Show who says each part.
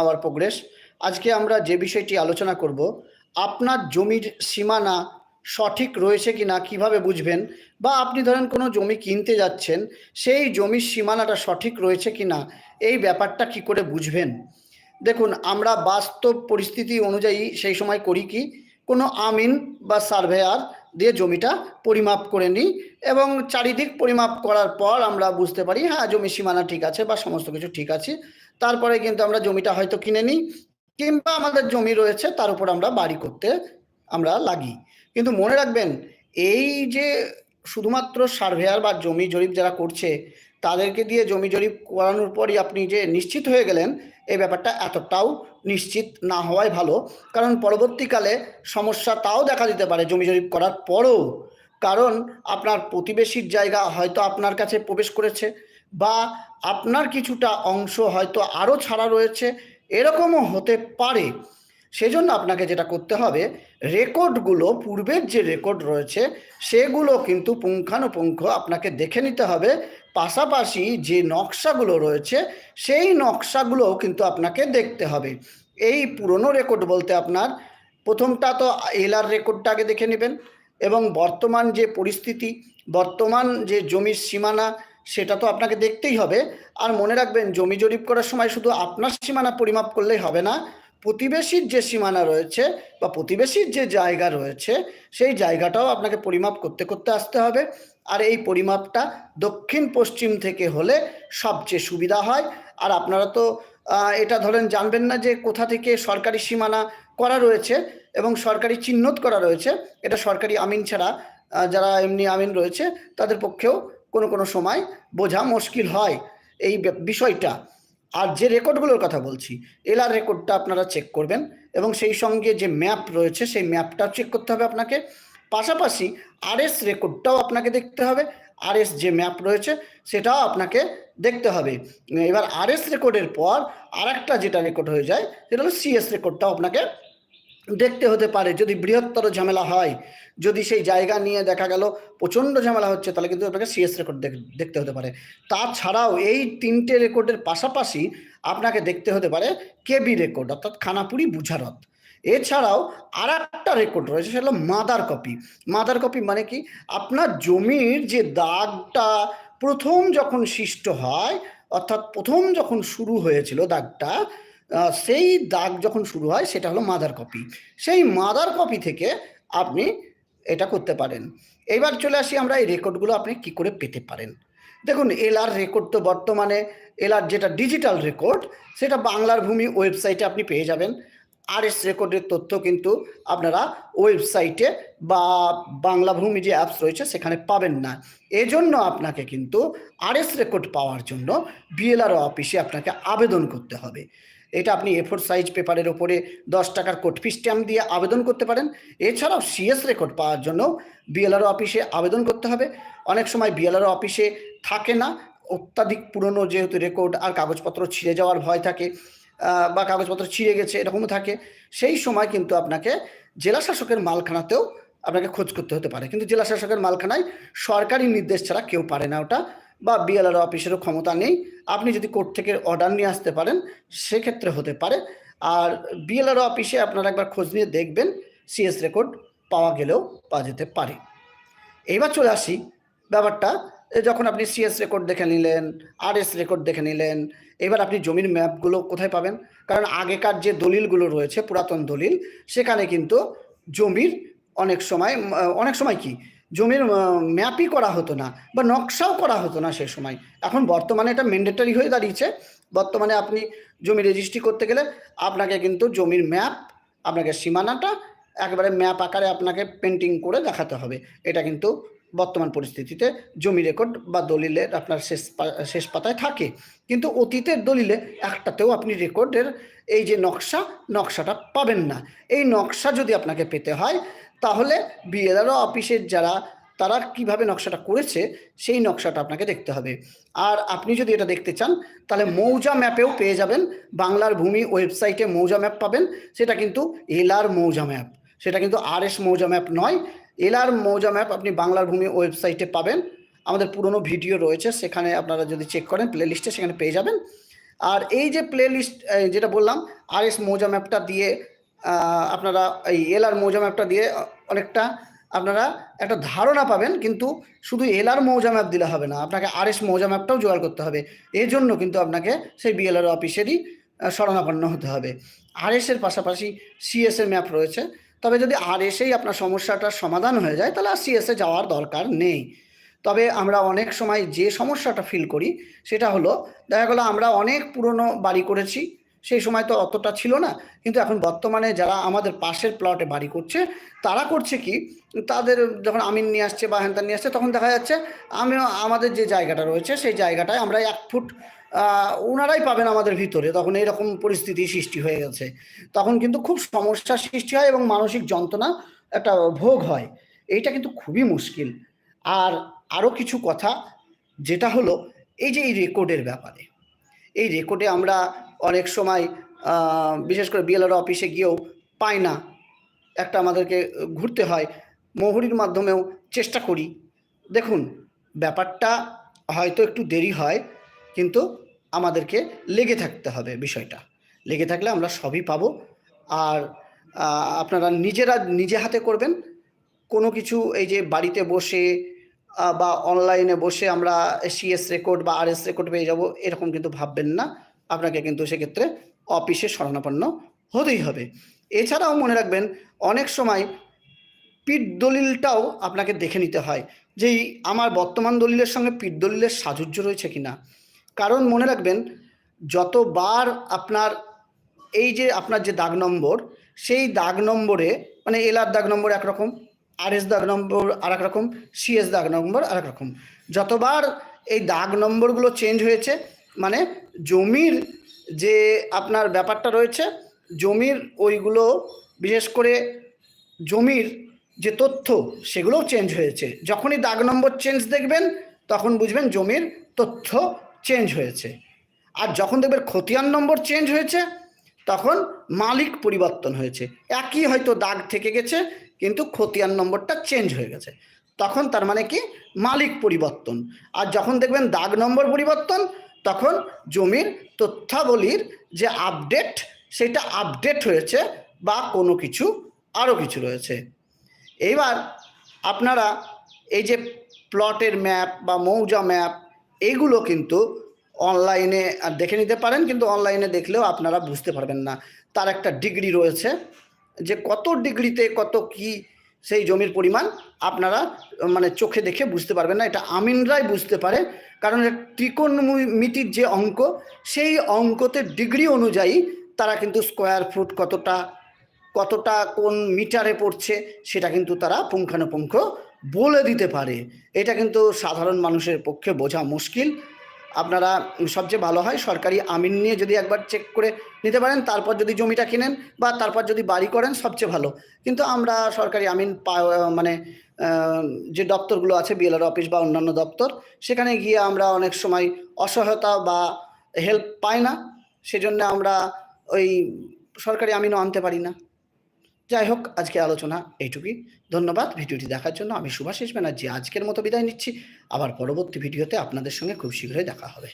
Speaker 1: Hour progress আজকে আমরা যে বিষয়টি আলোচনা করব, আপনার জমির সীমানা সঠিক রয়েছে কি না কীভাবে বুঝবেন? বা আপনি ধরেন কোনো জমি কিনতে যাচ্ছেন, সেই জমির সীমানাটা সঠিক রয়েছে কি না এই ব্যাপারটা কি করে বুঝবেন? দেখুন, আমরা বাস্তব পরিস্থিতি অনুযায়ী সেই সময় করি কি? কোনো আমিন বা সার্ভেয়ার দিয়ে জমিটা পরিমাপ করে নিই এবং চারিদিক পরিমাপ করার পর আমরা বুঝতে পারি হ্যাঁ জমি সীমানা ঠিক আছে বা সমস্ত কিছু ঠিক আছে। তারপরে কিন্তু আমরা জমিটা হয়তো কিনে নিই কিংবা আমাদের জমি রয়েছে তার উপর আমরা বাড়ি করতে আমরা লাগি। কিন্তু মনে রাখবেন, এই যে শুধুমাত্র সার্ভেয়ার বা জমি জরিপ যারা করছে তাদেরকে দিয়ে জমি জরিপ করানোর পরই আপনি যে নিশ্চিত হয়ে গেলেন, এই ব্যাপারটা এতটাও নিশ্চিত না হওয়াই ভালো। কারণ পরবর্তীকালে সমস্যা তাও দেখা দিতে পারে জমি জরিপ করার পরও। কারণ আপনার প্রতিবেশীর জায়গা হয়তো আপনার কাছে প্রবেশ করেছে বা আপনার কিছুটা অংশ হয়তো আরও ছাড়া রয়েছে। এরকমও হতে পারে। সেজন্য আপনাকে যেটা করতে হবে রেকর্ডগুলো পূর্বের যে রেকর্ড রয়েছে, সেগুলো কিন্তু পুঙ্খানুপুঙ্খ আপনাকে দেখে নিতে হবে। পাশাপাশি যে নকশাগুলো রয়েছে, সেই নকশাগুলো কিন্তু আপনাকে দেখতে হবে। এই পুরনো রেকর্ড বলতে আপনার, প্রথমটা তো এলার রেকর্ডটা আগে দেখে নেবেন এবং বর্তমান যে পরিস্থিতি, বর্তমান যে জমির সীমানা, সেটা তো আপনাকে দেখতেই হবে। আর মনে রাখবেন, জমি জরিপ করার সময় শুধু আপনার সীমানা পরিমাপ করলেই হবে না প্রতিবেশীর যে সীমানা রয়েছে বা প্রতিবেশীর যে জায়গা রয়েছে, সেই জায়গাটাও আপনাকে পরিমাপ করতে করতে আসতে হবে। আর এই পরিমাপটা দক্ষিণ পশ্চিম থেকে হলে সবচেয়ে সুবিধা হয়। আর আপনারা তো এটা ধরেন জানবেন না যে কোথা থেকে সরকারি সীমানা করা রয়েছে এবং সরকারি চিহ্নত করা রয়েছে। এটা সরকারি আমিন ছাড়া যারা এমনি আমিন রয়েছে, তাদের পক্ষেও কোনো কোনো সময় বোঝা মুশকিল হয় এই বিষয়টা। আর যে রেকর্ডগুলোর কথা বলছি, এলআর রেকর্ডটা আপনারা চেক করবেন এবং সেই সঙ্গে যে ম্যাপ রয়েছে, সেই ম্যাপটাও চেক করতে হবে আপনাকে। পাশাপাশি আরএস রেকর্ডটাও আপনাকে দেখতে হবে। আরএস যে ম্যাপ রয়েছে, সেটাও আপনাকে দেখতে হবে। এবার আরএস রেকর্ডের পর আরেকটা যেটা রেকর্ড হয়ে যায়, সেটা হলো সিএস রেকর্ডটাও আপনাকে দেখতে হতে পারে, যদি বৃহত্তর ঝামেলা হয়, যদি সেই জায়গা নিয়ে দেখা গেল প্রচণ্ড ঝামেলা হচ্ছে, তাহলে কিন্তু আপনাকে সিএস রেকর্ড দেখতে হতে পারে। তাছাড়াও এই তিনটে রেকর্ডের পাশাপাশি আপনাকে দেখতে হতে পারে কেবি রেকর্ড অর্থাৎ খানাপুরি বুঝারত। এছাড়াও আর একটা রেকর্ড রয়েছে, সেটা হলো মাদার কপি। মাদার কপি মানে কি? আপনার জমির যে দাগটা প্রথম যখন সৃষ্ট হয়, অর্থাৎ প্রথম যখন শুরু হয়েছিল দাগটা সেই দাগ যখন শুরু হয়, সেটা হলো মাদার কপি সেই মাদার কপি থেকে আপনি এটা করতে পারেন। এবার চলে আসি আমরা এই রেকর্ডগুলো আপনি কি করে পেতে পারেন। দেখুন এলআর রেকর্ড তো বর্তমানে এলআর যেটা ডিজিটাল রেকর্ড সেটা বাংলার ভূমি ওয়েবসাইটে আপনি পেয়ে যাবেন। আর এস রেকর্ডের তথ্য কিন্তু আপনারা ওয়েবসাইটে বা বাংলা ভূমি যে অ্যাপস রয়েছে, সেখানে পাবেন না। এজন্য আপনাকে কিন্তু আর এস রেকর্ড পাওয়ার জন্য বিএলআর অফিসে আপনাকে আবেদন করতে হবে। এটা আপনি এ ফোর সাইজ পেপারের ওপরে দশ টাকার কোট ফি স্ট্যাম্প দিয়ে আবেদন করতে পারেন। এছাড়াও সিএস রেকর্ড পাওয়ার জন্য বিএলআর অফিসে আবেদন করতে হবে। অনেক সময় বিএলআরও অফিসে থাকে না, অত্যাধিক পুরনো যেহেতু রেকর্ড আর কাগজপত্র ছিঁড়ে যাওয়ার ভয় থাকে বা কাগজপত্র ছিঁড়ে গেছে এরকমও থাকে, সেই সময় কিন্তু আপনাকে জেলা শাসকের মালখানাতেও আপনাকে খোঁজ করতে হতে পারে। কিন্তু জেলা শাসকের মালখানায় সরকারি নির্দেশ ছাড়া কেউ পারে না ওটা। বা বিএলআর অফিসেরও ক্ষমতা নেই। আপনি যদি কোর্ট থেকে অর্ডার নিয়ে আসতে পারেন, সেক্ষেত্রে হতে পারে। আর বিএলআর অফিসে আপনারা একবার খোঁজ নিয়ে দেখবেন সিএস রেকর্ড পাওয়া গেলেও পাওয়া যেতে পারে। এইবার চলে আসি ব্যাপারটা যখন আপনি সিএস রেকর্ড দেখে নিলেন আর এস রেকর্ড দেখে নিলেন, এবার আপনি জমির ম্যাপগুলো কোথায় পাবেন? কারণ আগেকার যে দলিলগুলো রয়েছে, পুরাতন দলিল, সেখানে কিন্তু জমির অনেক সময় অনেক সময় কি জমির ম্যাপই করা হতো না বা নকশাও করা হতো না সে সময়। এখন বর্তমানে এটা ম্যান্ডেটারি হয়ে দাঁড়িয়েছে। বর্তমানে আপনি জমি রেজিস্ট্রি করতে গেলে আপনাকে কিন্তু জমির ম্যাপ, আপনাকে সীমানাটা, একেবারে ম্যাপ আকারে আপনাকে পেন্টিং করে দেখাতে হবে। এটা কিন্তু বর্তমান পরিস্থিতিতে জমি রেকর্ড বা দলিলের আপনার শেষ শেষ পাতায় থাকে। কিন্তু অতীতের দলিলে একটাতেও আপনি রেকর্ডের এই যে নকশা, নকশাটা পাবেন না। এই নকশা যদি আপনাকে পেতে হয় তাহলে বিএলআরও অফিসের যারা, তারা কীভাবে নকশাটা করেছে, সেই নকশাটা আপনাকে দেখতে হবে। আর আপনি যদি এটা দেখতে চান, তাহলে মৌজা ম্যাপেও পেয়ে যাবেন। বাংলার ভূমি ওয়েবসাইটে মৌজা ম্যাপ পাবেন। সেটা কিন্তু এলআর মৌজা ম্যাপ। সেটা কিন্তু আর এস মৌজা ম্যাপ নয়। এলআর মৌজা ম্যাপ আপনি বাংলার ভূমি ওয়েবসাইটে পাবেন। আমাদের পুরনো ভিডিও রয়েছে, সেখানে আপনারা যদি চেক করেন প্লে লিস্টে সেখানে পেয়ে যাবেন। আর এই যে প্লে লিস্ট যেটা বললাম আর এস মৌজা ম্যাপটা দিয়ে আপনারা এই এলআর মৌজা ম্যাপটা দিয়ে অনেকটা আপনারা একটা ধারণা পাবেন, কিন্তু শুধু এল আর মৌজা ম্যাপ দিলে হবে না, আপনাকে আর এস মৌজা ম্যাপটাও জোগাড় করতে হবে। এর জন্য কিন্তু আপনাকে সেই বিএলআর অফিসেরই শরণাপন্ন হতে হবে। আর এর পাশাপাশি সিএস এর ম্যাপ রয়েছে। তবে যদি আর এসেই আপনার সমস্যাটার সমাধান হয়ে যায়, তাহলে আর সিএসএ যাওয়ার দরকার নেই। তবে আমরা অনেক সময় যে সমস্যাটা ফিল করি, সেটা হলো, দেখা গেলো আমরা অনেক পুরনো বাড়ি করেছি সেই সময় তো অতটা ছিল না। কিন্তু এখন বর্তমানে যারা আমাদের পাশের প্লটে বাড়ি করছে, তারা করছে কি, তাদের যখন আমিন নিয়ে আসছে বা হ্যান্তান নিয়ে আসছে, তখন দেখা যাচ্ছে আমি আমাদের যে জায়গাটা রয়েছে, সেই জায়গাটায় আমরা এক ফুট ওনারাই পাবেন আমাদের ভিতরে। তখন এইরকম পরিস্থিতি সৃষ্টি হয়ে গেছে। তখন কিন্তু খুব সমস্যার সৃষ্টি হয় এবং মানসিক যন্ত্রণা একটা ভোগ হয়। এইটা কিন্তু খুবই মুশকিল। আর আরও কিছু কথা, যেটা হলো, এই যে এই রেকর্ডের ব্যাপারে, এই রেকর্ডে আমরা অনেক সময় বিশেষ করে বিএলআর অফিসে গিয়েও পাই না। একটা আমাদেরকে ঘুরতে হয়, মহুরির মাধ্যমেও চেষ্টা করি। দেখুন, ব্যাপারটা হয়তো একটু দেরি হয়, কিন্তু আমাদেরকে লেগে থাকতে হবে বিষয়টা। লেগে থাকলে আমরা সবই পাবো। আর আপনারা নিজেরা নিজে হাতে করবেন। কোনো কিছু এই যে বাড়িতে বসে বা অনলাইনে বসে আমরা সিএস রেকর্ড বা আরএস রেকর্ড পেয়ে যাব, এরকম কিন্তু ভাববেন না। আপনাকে কিন্তু সেক্ষেত্রে অফিসে শরণাপন্ন হতেই হবে। এছাড়াও মনে রাখবেন, অনেক সময় পিঠ দলিলটাও আপনাকে দেখে নিতে হয় যে আমার বর্তমান দলিলের সঙ্গে পিঠ দলিলের সাজুজ্য রয়েছে কিনা। কারণ মনে রাখবেন, যতবার আপনার এই যে আপনার যে দাগ নম্বর, সেই দাগ নম্বরে মানে এলআর দাগ নম্বর একরকম আর এস দাগ নম্বর আর এক রকম সিএস দাগ নম্বর আর এক রকম যতবার এই দাগ নম্বরগুলো চেঞ্জ হয়েছে মানে জমির যে আপনার ব্যাপারটা রয়েছে, জমির ওইগুলো, বিশেষ করে জমির যে তথ্য, সেগুলোও চেঞ্জ হয়েছে। যখনই দাগ নম্বর চেঞ্জ দেখবেন, তখন বুঝবেন জমির তথ্য চেঞ্জ হয়েছে। আর যখন দেখবেন খতিয়ান নম্বর চেঞ্জ হয়েছে, তখন মালিক পরিবর্তন হয়েছে। একই হয়তো দাগ থেকে গেছে, কিন্তু খতিয়ান নম্বরটা চেঞ্জ হয়ে গেছে। তখন তার মানে কি? মালিক পরিবর্তন। আর যখন দেখবেন দাগ নম্বর পরিবর্তন তখন জমির তথ্যাবলীর যে আপডেট, সেটা আপডেট হয়েছে বা কোনো কিছু, আরও কিছু রয়েছে। এইবার আপনারা এই যে প্লটের ম্যাপ বা মৌজা ম্যাপ এইগুলো কিন্তু অনলাইনে দেখে নিতে পারেন, কিন্তু অনলাইনে দেখলেও আপনারা বুঝতে পারবেন না। তার একটা ডিগ্রি রয়েছে, যে কত ডিগ্রিতে কত কি সেই জমির পরিমাণ আপনারা মানে চোখে দেখে বুঝতে পারবেন না। এটা আমিনরাই বুঝতে পারে। কারণ ত্রিকোণমিতির যে অঙ্ক, সেই অঙ্কতে ডিগ্রি অনুযায়ী তারা কিন্তু স্কোয়ার ফুট কতটা কতটা কোন মিটারে পড়ছে, সেটা কিন্তু তারা পুঙ্খানুপুঙ্খ বলে দিতে পারে। এটা কিন্তু সাধারণ মানুষের পক্ষে বোঝা মুশকিল। আপনারা সবচেয়ে ভালো হয় সরকারি আমিন নিয়ে যদি একবার চেক করে নিতে পারেন, তারপর যদি জমিটা কিনেন বা তারপর যদি বাড়ি করেন সবচেয়ে ভালো। কিন্তু আমরা সরকারি আমিন মানে যে দপ্তরগুলো আছে, বিএলআর অফিস বা অন্যান্য দপ্তর, সেখানে গিয়ে আমরা অনেক সময় অসহায়তা বা হেল্প পাই না। সেজন্য আমরা ওই সরকারি আমিনও আনতে পারি না। যাই হোক, আজকে আলোচনা এইটুকুই। ধন্যবাদ ভিডিওটি দেখার জন্য। আমি সুভাষিস ব্যানার্জি আজকের মতো বিদায় নিচ্ছি। আবার পরবর্তী ভিডিওতে আপনাদের সঙ্গে খুব শীঘ্রই দেখা হবে।